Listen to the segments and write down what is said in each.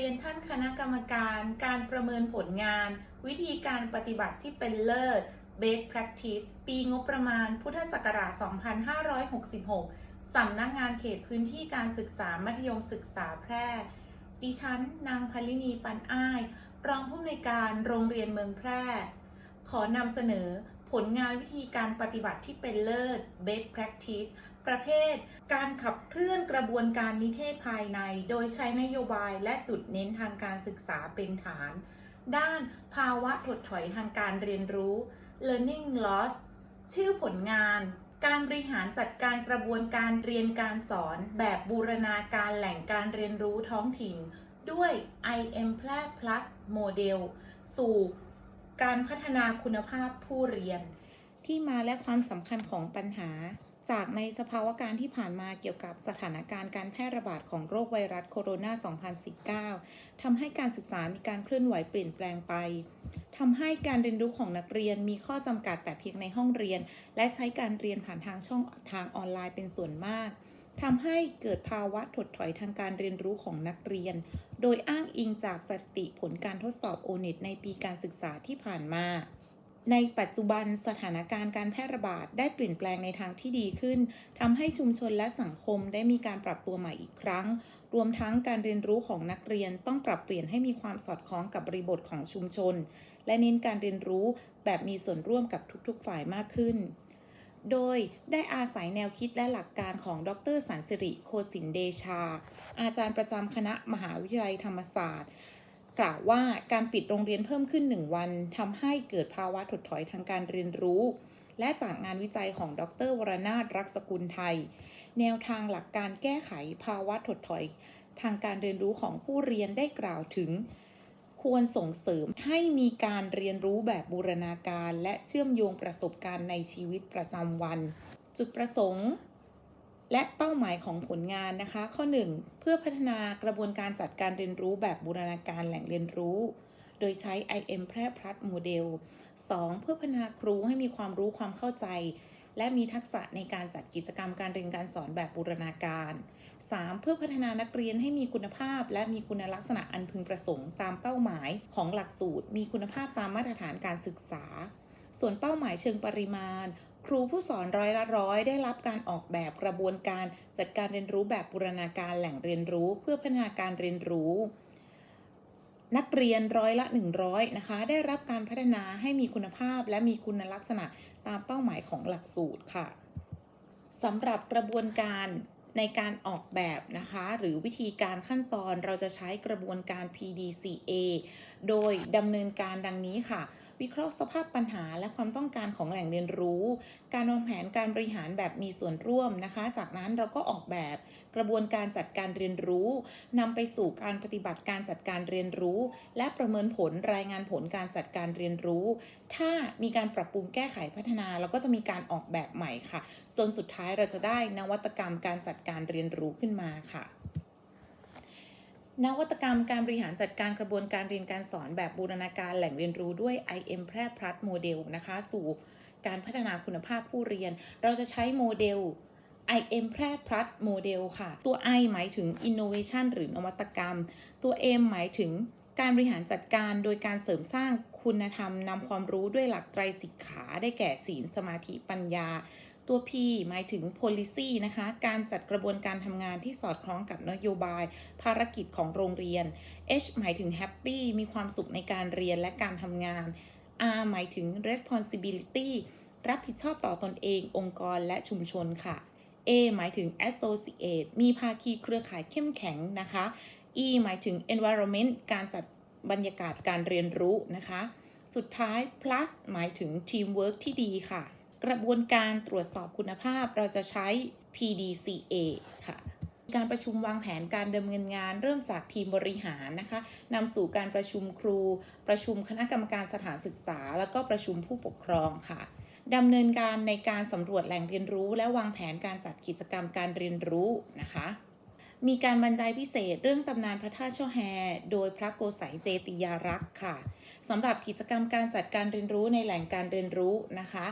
รียนท่านคณะกรรมการ การประเมินผลงาน วิธีการปฏิบัติที่เป็นเลิศ Best Practice ปีงบประมาณ พุทธศักราช 2566 สำนักงานเขตพื้นที่การศึกษามัธยมศึกษาแพร่ ดิฉัน นางพลินีปันอ้าย รองผู้อำนวยการโรงเรียนเมืองแพร่ ขอนำเสนอผลงานวิธีการปฏิบัติที่เป็นเลิศ Best Practice ประเภท การขับเคลื่อนกระบวนการนิเทศภายใน โดยใช้นโยบายและจุดเน้นทางการศึกษาเป็นฐาน ด้านภาวะถดถอยทางการเรียนรู้ learning loss ชื่อผลงาน การบริหารจัดการกระบวนการเรียนการสอน แบบบูรณาการแหล่งการเรียนรู้ท้องถิ่น ด้วย IM p l a Plus Model สู่การพัฒนาคุณภาพผู้เรียน ที่มาและความสำคัญของปัญหา จากในสภาวะการที่ผ่านมาเกี่ยวกับสถานการณ์การแพร่ระบาดของโรคไวรัสโคโรนา 2019 ทำให้การศึกษามีการเคลื่อนไหวเปลี่ยนแปลงไป ทำให้การเรียนรู้ของนักเรียนมีข้อจำกัดแต่เพียงในห้องเรียน และใช้การเรียนผ่านทางช่องทางออนไลน์เป็นส่วนมากทำให้เกิดภาวะถดถอยทางการเรียนรู้ของนักเรียน โดยอ้างอิงจากสถิติผลการทดสอบโอเน็ตในปีการศึกษาที่ผ่านมา ในปัจจุบันสถานการณ์การแพร่ระบาดได้เปลี่ยนแปลงในทางที่ดีขึ้นทำให้ชุมชนและสังคมได้มีการปรับตัวใหม่อีกครั้ง รวมทั้งการเรียนรู้ของนักเรียนต้องปรับเปลี่ยนให้มีความสอดคล้องกับบริบทของชุมชน และเน้นการเรียนรู้แบบมีส่วนร่วมกับทุกๆฝ่ายมากขึ้น โดยได้อาศัยแนวคิดและหลักการของดรสันสิริโคสินเดชา อาจารย์ประจำคณะมหาวิทยาลัยธรรมศาสตร์ กล่าวว่าการปิดโรงเรียนเพิ่มขึ้นหนึ่งวันทำให้เกิดภาวะถดถอยทางการเรียนรู้ และจากงานวิจัยของดรวรนาถรักษกุลไทย แนวทางหลักการแก้ไขภาวะถดถอย ทางการเรียนรู้ของผู้เรียนได้กล่าวถึง ควรส่งเสริมให้มีการเรียนรู้แบบบูรณาการ และเชื่อมโยงประสบการณ์ในชีวิตประจำวัน จุดประสงค์ และเป้าหมายของผลงานนะคะ ข้อ 1 เพื่อพัฒนากระบวนการจัดการเรียนรู้แบบบูรณาการแหล่งเรียนรู้ โดยใช้ IM แพร่พลัดโมเดล 2. เพื่อพัฒนาครูให้มีความรู้ความเข้าใจ และมีทักษะในการจัดกิจกรรมการเรียนการสอนแบบบูรณาการ 3. เพื่อพัฒนานักเรียนให้มีคุณภาพ และมีคุณลักษณะอันพึงประสงค์ตามเป้าหมายของหลักสูตร มีคุณภาพตามมาตรฐานการศึกษา ส่วนเป้าหมายเชิงปริมาณ ครูผู้สอนร้อยละร้อยได้รับการออกแบบกระบวนการจัดการเรียนรู้แบบบูรณาการแหล่งเรียนรู้ เพื่อพัฒนาการเรียนรู้ นักเรียนร้อยละ 100นะคะได้รับการพัฒนาให้มีคุณภาพและมีคุณลักษณะตามเป้าหมายของหลักสูตรค่ะสำหรับกระบวนการในการออกแบบนะคะ หรือวิธีการขั้นตอนเราจะใช้กระบวนการ PDCA โดยดำเนินการดังนี้ค่ะ วิเคราะห์สภาพปัญหาและความต้องการของแหล่งเรียนรู้ การวางแผนการบริหารแบบมีส่วนร่วมนะคะ จากนั้นเราก็ออกแบบกระบวนการจัดการเรียนรู้นำไปสู่การปฏิบัติการจัดการเรียนรู้ และประเมินผลรายงานผลการจัดการเรียนรู้ ถ้ามีการปรับปรุงแก้ไขพัฒนาเราก็จะมีการออกแบบใหม่ค่ะ จนสุดท้ายเราจะได้นวัตกรรมการจัดการเรียนรู้ขึ้นมาค่ะ นวัตกรรมการบริหารจัดการกระบวนการเรียนการสอนแบบบูรณาการแหล่งเรียนรู้ด้วย IM แพร่พลัดโมเดลนะคะ สู่การพัฒนาคุณภาพผู้เรียน เราจะใช้โมเดล IM แพร่พลัดโมเดลค่ะ ตัว I หมายถึง innovation หรือนวัตกรรม ตัว M หมายถึงการบริหารจัดการโดยการเสริมสร้างคุณธรรมนำความรู้ด้วยหลักไตรสิกขาได้แก่ศีลสมาธิปัญญา ตัว P หมายถึง policy นะคะ การจัดกระบวนการทำงานที่สอดคล้องกับนโยบาย ภารกิจของโรงเรียน H หมายถึง happy มีความสุขในการเรียนและการทำงาน R หมายถึง responsibility รับผิดชอบต่อตอนเอง องค์กรและชุมชนค่ะ A หมายถึง associate มีภาคีเครือข่ายเข้มแข็งนะคะ E หมายถึง environment การจัดบรรยากาศการเรียนรู้นะคะ สุดท้าย plus หมายถึง teamwork ที่ดีค่ะ กระบวนการตรวจสอบคุณภาพเราจะใช้ PDCA ค่ะ การประชุมวางแผนการดำเนินงานเริ่มจากทีมบริหารนะคะนำสู่การประชุมครู ประชุมคณะกรรมการสถานศึกษา แล้วก็ประชุมผู้ปกครองค่ะดำเนินการในการสำรวจแหล่งเรียนรู้ และวางแผนการจัดกิจกรรมการเรียนรู้นะคะ มีการบรรยายพิเศษเรื่องตำนานพระธาตุช่อแฮ โดยพระโกสัยเจติยารักษ์ค่ะ สำหรับกิจกรรมการจัดการเรียนรู้ในแหล่งการเรียนรู้นะคะ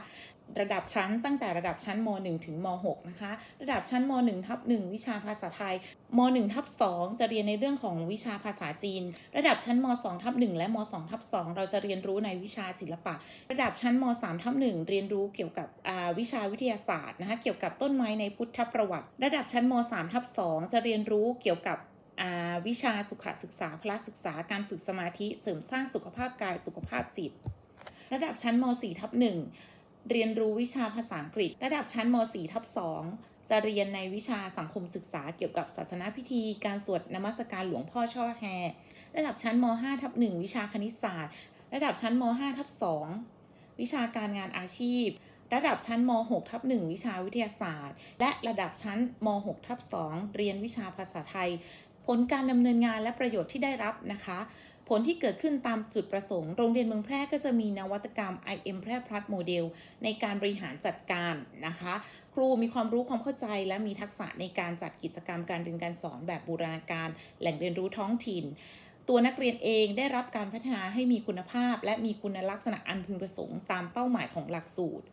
ระดับชั้นตั้งแต่ระดับชั้นม .1 ถึงม .6 นะคะ ระดับชั้นม .1 ทับ1วิชาภาษาไทยม .1 ทับ2จะเรียนในเรื่องของวิชาภาษาจีน ระดับชั้นม .2 ทับ1และม .2 ทับ2เราจะเรียนรู้ในวิชาศิลปะ ระดับชั้นม .3 ทับ1เรียนรู้เกี่ยวกับวิชาวิทยาศาสตร์นะคะเกี่ยวกับต้นไม้ในพุทธประวัติ ระดับชั้นม .3 ทับ2จะเรียนรู้เกี่ยวกับ วิชาสุขศึกษาพละศึกษาการฝึกสมาธิเสริมสร้างสุขภาพกายสุขภาพจิต ระดับชั้นม .4 ทับ1เรียนรู้วิชาภาษาอังกฤษ ระดับชั้นม .4 ทับ2จะเรียนในวิชาสังคมศึกษาเกี่ยวกับศาสนาพิธี การสวดนมัสการหลวงพ่อช่อแฮระดับชั้นม .5 ทับ1วิชาคณิตศาสตร์ ระดับชั้นม .5 ทับ2วิชาการงานอาชีพ ระดับชั้นม .6 ทับ1วิชาวิทยาศาสตร์ และระดับชั้นม .6 ทับ2เรียนวิชาภาษาไทย ผลการดำเนินงานและประโยชน์ที่ได้รับนะคะ ผลที่เกิดขึ้นตามจุดประสงค์ โรงเรียนเมืองแพร่ก็จะมีนวัตกรรม IM แพร่พลัดโมเดลในการบริหารจัดการนะคะ ครูมีความรู้ความเข้าใจ และมีทักษะในการจัดกิจกรรมการเรียนการสอนแบบบูรณาการ แหล่งเรียนรู้ท้องถิ่นตัวนักเรียนเองได้รับการพัฒนาให้มีคุณภาพ และมีคุณลักษณะอันพึงประสงค์ตามเป้าหมายของหลักสูตร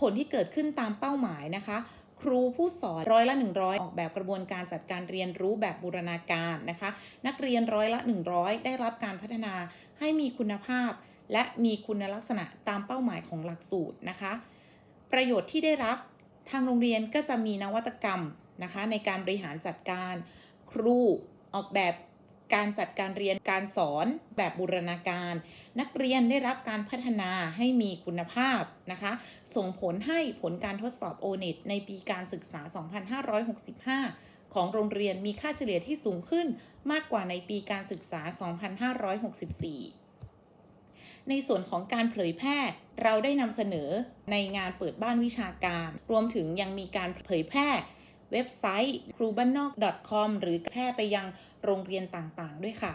ผลที่เกิดขึ้นตามเป้าหมายนะคะ ครูผู้สอนร้อยละ 100 ออกแบบกระบวนการจัดการเรียนรู้แบบบูรณาการนะคะ นักเรียนร้อยละ 100 ได้รับการพัฒนาให้มีคุณภาพ และมีคุณลักษณะตามเป้าหมายของหลักสูตรนะคะ ประโยชน์ที่ได้รับทางโรงเรียนก็จะมีนวัตกรรมนะคะ ในการบริหารจัดการ ครูออกแบบการจัดการเรียนการสอนแบบบูรณาการ นักเรียนได้รับการพัฒนาให้มีคุณภาพนะคะ ส่งผลให้ผลการทดสอบ o n e t ในปีการศึกษา 2565 ของโรงเรียนมีค่าเฉลี่ยที่สูงขึ้นมากกว่าในปีการศึกษา 2564ในส่วนของการเผยแพร่เราได้นำเสนอในงานเปิดบ้านวิชาการ รวมถึงยังมีการเผยแพร่เว็บไซต์ครูบ้านนอก .com หรือแพร่ไปยังโรงเรียนต่างๆ ด้วยค่ะ